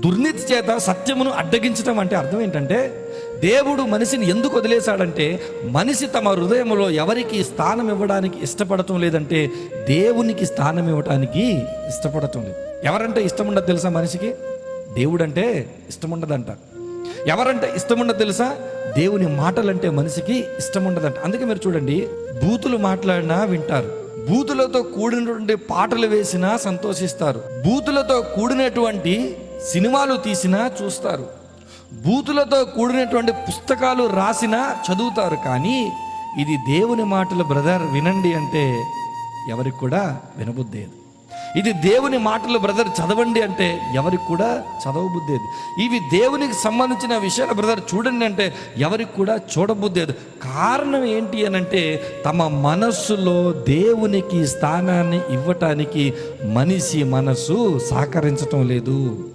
దుర్నీతి చేత సత్యమును అడ్డగించడం అంటే అర్థం ఏంటంటే దేవుడు మనిషిని ఎందుకు వదిలేశాడంటే మనిషి తమ హృదయంలో ఎవరికి స్థానం ఇవ్వడానికి ఇష్టపడటం లేదంటే దేవునికి స్థానం ఇవ్వడానికి ఇష్టపడటం లేదు. ఎవరంటే ఇష్టం ఉండదు తెలుసా మనిషికి? దేవుడు అంటే ఇష్టం ఉండదంట ఎవరంటే ఇష్టం ఉండదు తెలుసా? దేవుని మాటలంటే మనిషికి ఇష్టం ఉండదంట అందుకే మీరు చూడండి బూతులు మాట్లాడినా వింటారు. బూతులతో కూడినటువంటి పాటలు వేసినా సంతోషిస్తారు. బూతులతో కూడినటువంటి సినిమాలు తీసినా చూస్తారు. బూతులతో కూడినటువంటి పుస్తకాలు రాసినా చదువుతారు కానీ ఇది దేవుని మాటలు బ్రదర్ వినండి అంటే ఎవరికి కూడా వినబుద్ధేది ఇది దేవుని మాటలు బ్రదర్ చదవండి అంటే ఎవరికి కూడా చదవబుద్ధేది ఇవి దేవునికి సంబంధించిన విషయాలు బ్రదర్ చూడండి అంటే ఎవరికి కూడా చూడబుద్ధేది కారణం ఏంటి అని అంటే తమ మనస్సులో దేవునికి స్థానాన్ని ఇవ్వటానికి మనిషి మనస్సు సహకరించటం లేదు.